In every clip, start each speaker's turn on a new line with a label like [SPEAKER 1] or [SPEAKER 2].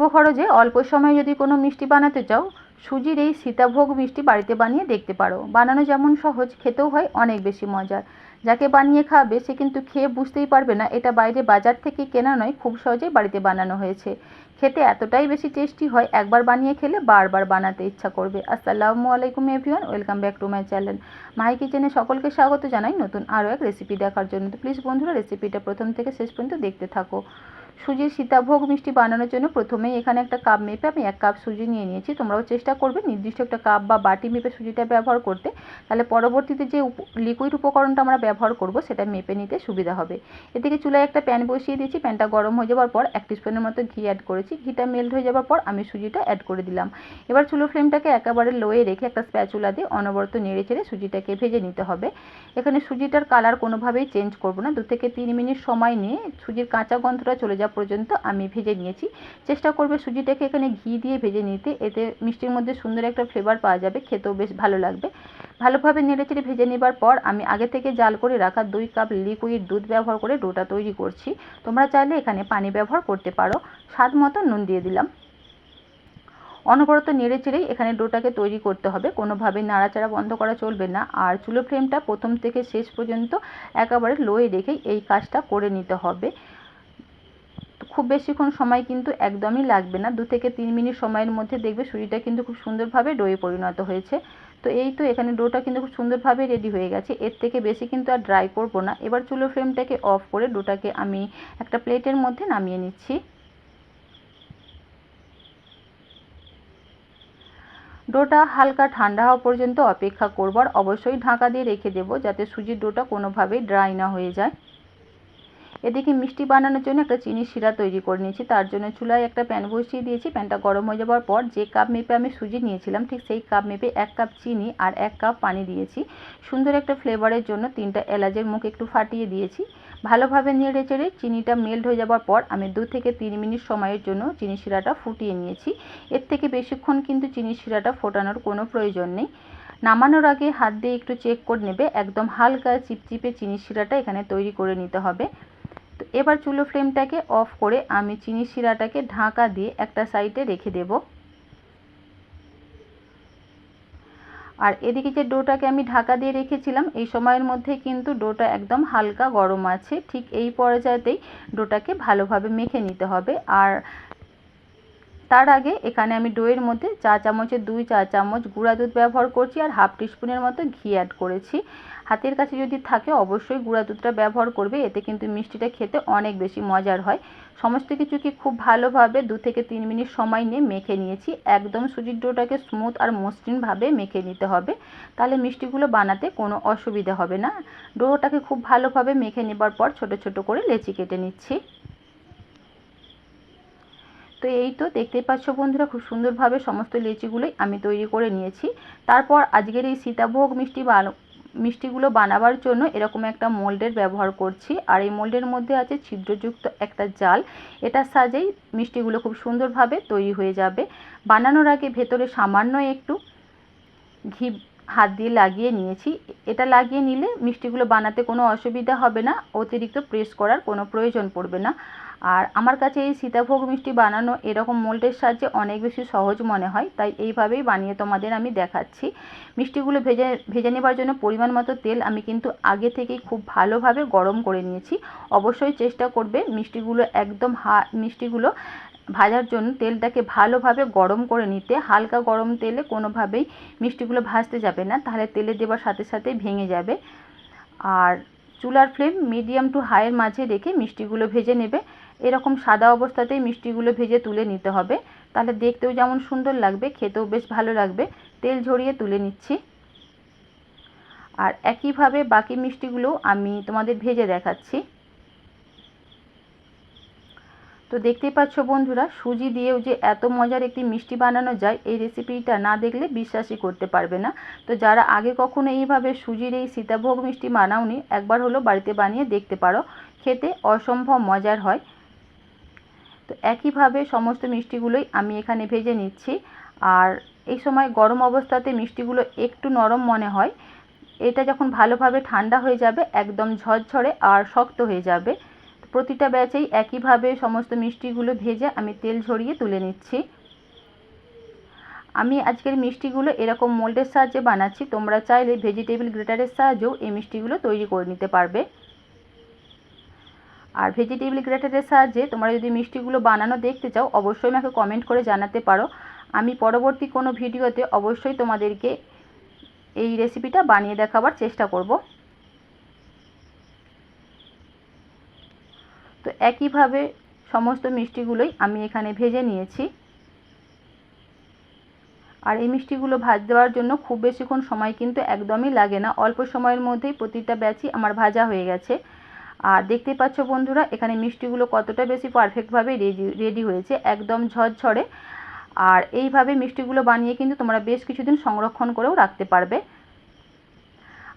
[SPEAKER 1] অল্প খরচে অল্প সময়ে যদি কোনো মিষ্টি বানাতে চাও, সুজির এই সীতাভোগ মিষ্টি বাড়িতে বানিয়ে দেখতে পারো। বানানো যেমন সহজ, খেতেও হয় অনেক বেশি মজার। যাকে বানিয়ে খাবে, সে কিন্তু খেয়ে বুঝতেই পারবে না, এটা বাইরে বাজার থেকে কেনা নয়, খুব সহজেই বাড়িতে বানানো হয়েছে। খেতে এতটাই বেশি টেস্টি হয়, একবার বানিয়ে খেলে বারবার বানাতে ইচ্ছা করবে। আসসালামু আলাইকুম everyone, welcome back to my channel. My কিচেনে সকলকে স্বাগত জানাই নতুন আরও এক রেসিপি দেখার জন্য। তো প্লিজ বন্ধুরা, রেসিপিটা প্রথম থেকে শেষ পর্যন্ত দেখতে থাকো। সুজির সীতাভোগ মিষ্টি বানানোর জন্য প্রথমেই এখানে একটা কাপ মেপে আমি এক কাপ সুজি নিয়ে নিয়েছি। তোমরাও চেষ্টা করবে নির্দিষ্ট একটা কাপ বা বাটি মেপে সুজিটা ব্যবহার করতে। তাহলে পরবর্তীতে যে লিকুইড উপকরণটা আমরা ব্যবহার করব সেটা মেপে নিতে সুবিধা হবে। এদিকে চুলায় একটা প্যান বসিয়ে দিয়েছি। প্যানটা গরম হয়ে যাওয়ার পর এক স্পুনের মতো ঘি অ্যাড করেছি। ঘিটা মেল্ট হয়ে যাওয়ার পর আমি সুজিটা অ্যাড করে দিলাম। এবার চুলো ফ্লেমটাকে একেবারে লোয়ে রেখে একটা স্প্যাচুলা দিয়ে অনবরত নেড়ে চেড়ে সুজিটাকে ভেজে নিতে হবে। এখানে সুজিটার কালার কোনোভাবেই চেঞ্জ করব না। দু থেকে তিন মিনিট সময় নিয়ে সুজির কাঁচা গন্ধটা চলে যাওয়া পর্যন্ত আমি ভেজে নিয়েছি। চেষ্টা করবে সুজিটাকে এখানে ঘি দিয়ে ভেজে নিতে। এতে মিষ্টির মধ্যে সুন্দর একটা ফ্লেভার পাওয়া যাবে। খেতেও বেশ ভালো লাগবে। ভালোভাবে নেড়েচেড়ে ভেজে নেবার পর আমি আগে থেকে জাল করে রাখা দুই কাপ লিকুইড দুধ ব্যবহার করে ডোটা তৈরি করছি। তোমরা চাইলে এখানে পানি ব্যবহার করতে পারো। স্বাদ মতো নুন দিয়ে দিলাম। অনবরত নেড়ে চেড়েই এখানে ডোটাকে তৈরি করতে হবে। কোনোভাবেই নাড়াচাড়া বন্ধ করা চলবে না। আর চুলো ফ্লেমটা প্রথম থেকে শেষ পর্যন্ত একেবারে লোয়ে রেখেই এই কাজটা করে নিতে হবে। খুব বেশিক্ষণ সময় কিন্তু একদমই লাগবে না। দু থেকে তিন মিনিট সময়ের মধ্যে দেখবে সুজিটা কিন্তু খুব সুন্দরভাবে ডোয়ে পরিণত হয়েছে। তো এই তো এখানে ডোটা কিন্তু খুব সুন্দরভাবে রেডি হয়ে গেছে। এর থেকে বেশি কিন্তু আর ড্রাই করব না। এবার চুলো ফ্লেমটাকে অফ করে ডোটাকে আমি একটা প্লেটের মধ্যে নামিয়ে নিচ্ছি। ডোটা হালকা ঠান্ডা হওয়া পর্যন্ত অপেক্ষা করবার অবশ্যই ঢাকা দিয়ে রেখে দেবো যাতে সুজির ডোটা কোনোভাবেই ড্রাই না হয়ে যায়। এদিকে মিষ্টি বানানোর জন্য একটা চিনি শিরা তৈরি করে নিয়েছি। তার জন্য চুলায় একটা প্যান বসিয়ে দিয়েছি। প্যানটা গরম হয়ে যাওয়ার পর যে কাপ মেপে আমি সুজি নিয়েছিলাম, ঠিক সেই কাপ মেপে এক কাপ চিনি আর এক কাপ পানি দিয়েছি। সুন্দর একটা ফ্লেভারের জন্য তিনটা এলাচের মুখ একটু ফাটিয়ে দিয়েছি। ভালোভাবে নেড়ে চেড়ে চিনিটা মেল্ট হয়ে যাওয়ার পর আমি দু থেকে তিন মিনিট সময়ের জন্য চিনি শিরাটা ফুটিয়ে নিয়েছি। এর থেকে বেশিক্ষণ কিন্তু চিনি শিরাটা ফোটানোর কোনো প্রয়োজন নেই। নামানোর আগে হাত দিয়ে একটু চেক করে নেবে। একদম হালকা, চিপচিপে চিনি শিরাটা এখানে তৈরি করে নিতে হবে। তো এবার চুলো ফ্লেমটাকে অফ করে আমি চিনি শিরাটাকে ঢাকা দিয়ে একটা সাইডে রেখে দেব। আর এদিকে যে ডোটাকে আমি ঢাকা দিয়ে রেখেছিলাম, এই সময়ের মধ্যে কিন্তু ডোটা একদম হালকা গরম আছে। ঠিক এই পর্যায়েতেই ডোটাকে ভালোভাবে মেখে নিতে হবে। আর তার আগে এখানে আমি ডোয়ের মধ্যে চা চামচের দুই চা চামচ গুঁড়া দুধ ব্যবহার করছি আর হাফ টিস্পুনের মতো ঘি অ্যাড করেছি। হাতের কাছে যদি থাকে অবশ্যই গুঁড়া দুধটা ব্যবহার করবে, এতে কিন্তু মিষ্টিটা খেতে অনেক বেশি মজার হয়। সমস্ত কিছুকে খুব ভালোভাবে দু থেকে তিন মিনিট সময় নিয়ে মেখে নিয়েছি। একদম সুজির ডোটাকে স্মুথ আর মসৃণভাবে মেখে নিতে হবে। তাহলে মিষ্টিগুলো বানাতে কোনো অসুবিধা হবে না। ডোটাকে খুব ভালোভাবে মেখে নেবার পর ছোট ছোট করে লেচি কেটে নিচ্ছি। তো এই তো দেখতেই পাচ্ছ বন্ধুরা, খুব সুন্দরভাবে সমস্ত লেচিগুলোই আমি তৈরি করে নিয়েছি। তারপর আজকের এই সীতাভোগ মিষ্টি মিষ্টিগুলো বানাবার জন্য এরকম একটা মোল্ডের ব্যবহার করছি। আর এই মোল্ডের মধ্যে আছে ছিদ্রযুক্ত একটা জাল। এটা সাজেই মিষ্টিগুলো খুব সুন্দরভাবে তৈরি হয়ে যাবে। বানানোর আগে ভেতরে সামান্য একটু ঘি হাত দিয়ে লাগিয়ে নিয়েছি। এটা লাগিয়ে নিলে মিষ্টিগুলো বানাতে কোনো অসুবিধা হবে না। অতিরিক্ত প্রেস করার কোনো প্রয়োজন পড়বে না। আর আমার কাছে এই সীতাভোগ মিষ্টি বানানো এরকম মোল্ডের সাহায্যে অনেক বেশি সহজ মনে হয়, তাই এইভাবেই বানিয়ে তোমাদের আমি দেখাচ্ছি। মিষ্টিগুলো ভেজে ভেজে নেবার জন্য পরিমাণ মতো তেল আমি কিন্তু আগে থেকেই খুব ভালোভাবে গরম করে নিয়েছি। অবশ্যই চেষ্টা করবে মিষ্টিগুলো একদম হা, মিষ্টিগুলো ভাজার জন্য তেলটাকে ভালোভাবে গরম করে নিতে। হালকা গরম তেলে কোনোভাবেই মিষ্টিগুলো ভাজতে যাবে না, তাহলে তেলে দেবার সাথে সাথে ভেঙে যাবে। আর চুলার ফ্লেম মিডিয়াম টু হাইয়ের মাঝে রেখে মিষ্টিগুলো ভেজে নেবে। এরকম সাদা অবস্থাতেই মিষ্টিগুলো ভেজে তুলে নিতে হবে। তাহলে দেখতেও যেমন সুন্দর লাগবে, খেতেও বেশ ভালো লাগবে। তেল ঝরিয়ে তুলে নিচ্ছি। আর একইভাবে বাকি মিষ্টিগুলো আমি তোমাদের ভেজে দেখাচ্ছি। তো দেখতেই পাচ্ছ বন্ধুরা, সুজি দিয়েও যে এত মজার একটি মিষ্টি বানানো যায়, এই রেসিপিটা না দেখলে বিশ্বাসই করতে পারবে না। তো যারা আগে কখনো এইভাবে সুজির এই সীতাভোগ মিষ্টি বানাওনি, একবার হলো বাড়িতে বানিয়ে দেখতে পারো। খেতে অসম্ভব মজার হয়। তো একইভাবে সমস্ত মিষ্টিগুলোই আমি এখানে ভেজে নিচ্ছি। আর এই সময় গরম অবস্থাতে মিষ্টিগুলো একটু নরম মনে হয়। এটা যখন ভালোভাবে ঠান্ডা হয়ে যাবে, একদম ঝরঝরে আর শক্ত হয়ে যাবে। প্রতিটা ব্যাচেই একইভাবে সমস্ত মিষ্টিগুলো ভেজে আমি তেল ঝরিয়ে তুলে নিচ্ছি। আমি আজকের মিষ্টিগুলো এরকম মোল্ডের সাহায্যে বানাচ্ছি। তোমরা চাইলে ভেজিটেবল গ্রেটারের সাহায্যেও এই মিষ্টিগুলো তৈরি করে নিতে পারবে। আর ভেজিটেবল গ্রেটারের সাহায্যে তোমরা যদি মিষ্টিগুলো বানানো দেখতে চাও, অবশ্যই আমাকে কমেন্ট করে জানাতে পারো। আমি পরবর্তী কোনো ভিডিওতে অবশ্যই তোমাদেরকে এই রেসিপিটা বানিয়ে দেখাবার চেষ্টা করব। তো একইভাবে সমস্ত মিষ্টিগুলোই আমি এখানে ভেজে নিয়েছি। আর এই মিষ্টিগুলো ভাজ, দেওয়ার জন্য খুব বেশিক্ষণ সময় কিন্তু একদমই লাগে না। অল্প সময়ের মধ্যেই প্রতিটা ব্যাচই আমার ভাজা হয়ে গেছে। আর দেখতে পাচ্ছ বন্ধুরা, এখানে মিষ্টিগুলো কতটা বেশি পারফেক্টভাবে রেডি রেডি হয়েছে, একদম ঝরঝরে। আর এইভাবে মিষ্টিগুলো বানিয়ে কিন্তু তোমরা বেশ কিছুদিন সংরক্ষণ করেও রাখতে পারবে।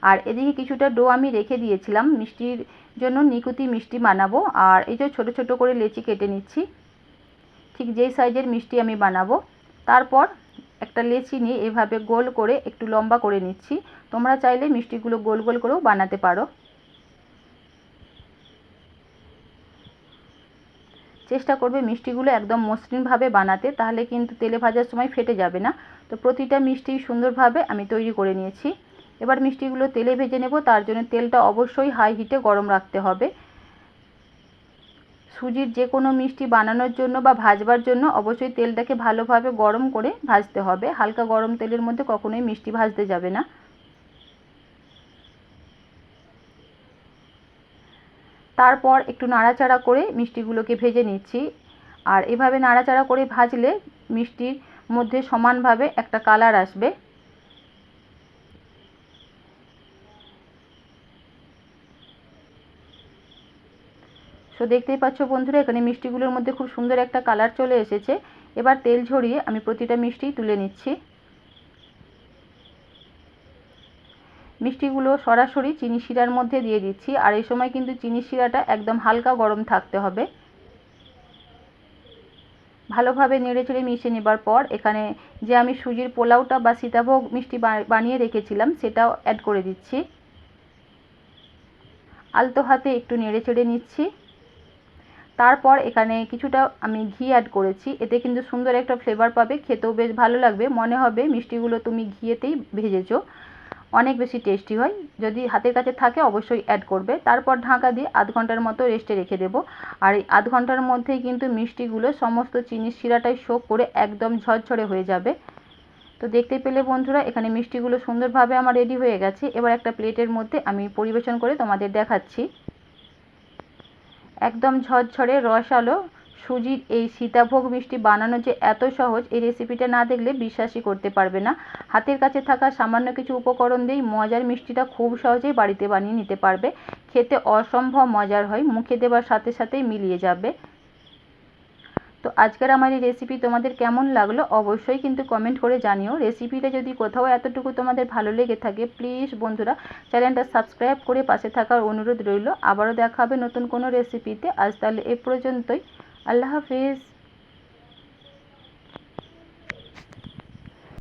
[SPEAKER 1] আর এদিকে কিছুটা ডো আমি রেখে দিয়েছিলাম, মিষ্টির জন্য নিকুতি মিষ্টি বানাবো। আর এই যে ছোটো ছোটো করে লেচি কেটে নিচ্ছি, ঠিক যেই সাইজের মিষ্টি আমি বানাবো। তারপর একটা লেচি নিয়ে এভাবে গোল করে একটু লম্বা করে নিচ্ছি। তোমরা চাইলে মিষ্টিগুলো গোল গোল করেও বানাতে পারো। চেষ্টা করবে মিষ্টিগুলো একদম মসৃণভাবে বানাতে, তাহলে কিন্তু তেলে ভাজার সময় ফেটে যাবে না। তো প্রতিটা মিষ্টি সুন্দরভাবে আমি তৈরি করে নিয়েছি। এবার মিষ্টিগুলো তেলে ভেজে নেব, তার জন্য তেলটা অবশ্যই হাই হিটে গরম রাখতে হবে। সুজির যে কোনো মিষ্টি বানানোর জন্য বা ভাজবার জন্য অবশ্যই তেলটাকে ভালোভাবে গরম করে ভাজতে হবে। হালকা গরম তেলের মধ্যে কখনোই মিষ্টি ভাজতে যাবে না। তারপর একটু নাড়াচাড়া করে মিষ্টিগুলোকে ভেজে নিচ্ছি। আর এভাবে নাড়াচাড়া করে ভাজলে মিষ্টির মধ্যে সমানভাবে একটা কালার আসবে। সো দেখতেই পাচ্ছ বন্ধুরা, এখানে মিষ্টিগুলোর মধ্যে খুব সুন্দর একটা কালার চলে এসেছে। এবার তেল ঝরিয়ে আমি প্রতিটা মিষ্টি তুলে নিচ্ছি। মিষ্টিগুলো সরাসরি চিনি শিরার মধ্যে দিয়ে দিচ্ছি। আর এই সময় কিন্তু চিনি শিরাটা একদম হালকা গরম থাকতে হবে। ভালোভাবে নেড়ে চেড়ে মিশিয়ে নেবার পর এখানে যে আমি সুজির পোলাওটা বা সীতাভোগ মিষ্টি বানিয়ে রেখেছিলাম, সেটাও অ্যাড করে দিচ্ছি। আলতো হাতে একটু নেড়ে চেড়ে নিচ্ছি। তারপর এখানে কিছুটা আমি ঘি অ্যাড করেছি। এতে কিন্তু সুন্দর একটা ফ্লেভার পাবে, খেতেও বেশ ভালো লাগবে। মনে হবে মিষ্টিগুলো তুমি ঘিয়েতেই ভেজেছো। অনেক বেশি টেস্টি হয়। যদি হাতের কাছে থাকে অবশ্যই অ্যাড করবে। তারপর ঢাকা দিয়ে আধ ঘণ্টার মতো রেস্টে রেখে দেবো। আর এই আধ ঘণ্টার মধ্যেই কিন্তু মিষ্টিগুলো সমস্ত চিনির শিরাটাই শোক করে একদম ঝরঝরে হয়ে যাবে। তো দেখতে পেলে বন্ধুরা, এখানে মিষ্টিগুলো সুন্দরভাবে আমার রেডি হয়ে গেছে। এবার একটা প্লেটের মধ্যে আমি পরিবেশন করে তোমাদের দেখাচ্ছি। একদম ঝরঝরে রসালো সুজির এই সীতাভোগ মিষ্টি বানানো যে এত সহজ, এই রেসিপিটা না দেখলে বিশ্বাসই করতে পারবে না। হাতের কাছে থাকা সামান্য কিছু উপকরণ দিয়েই মজার মিষ্টিটা খুব সহজেই বাড়িতে বানিয়ে নিতে পারবে। খেতে অসম্ভব মজার হয়, মুখে দেবার সাথে সাথেই মিলিয়ে যাবে। তো আজকের আমার এই রেসিপি তোমাদের কেমন লাগল অবশ্যই কিন্তু কমেন্ট করে জানিও। রেসিপিটা যদি কোথাও এতটুকু তোমাদের ভালো লেগে থাকে প্লিজ বন্ধুরা চ্যানেলটা সাবস্ক্রাইব করে পাশে থাকার অনুরোধ রইল। আবারও দেখা হবে নতুন কোনো রেসিপিতে আজ তাহলে এ পর্যন্তই। اللہ فيس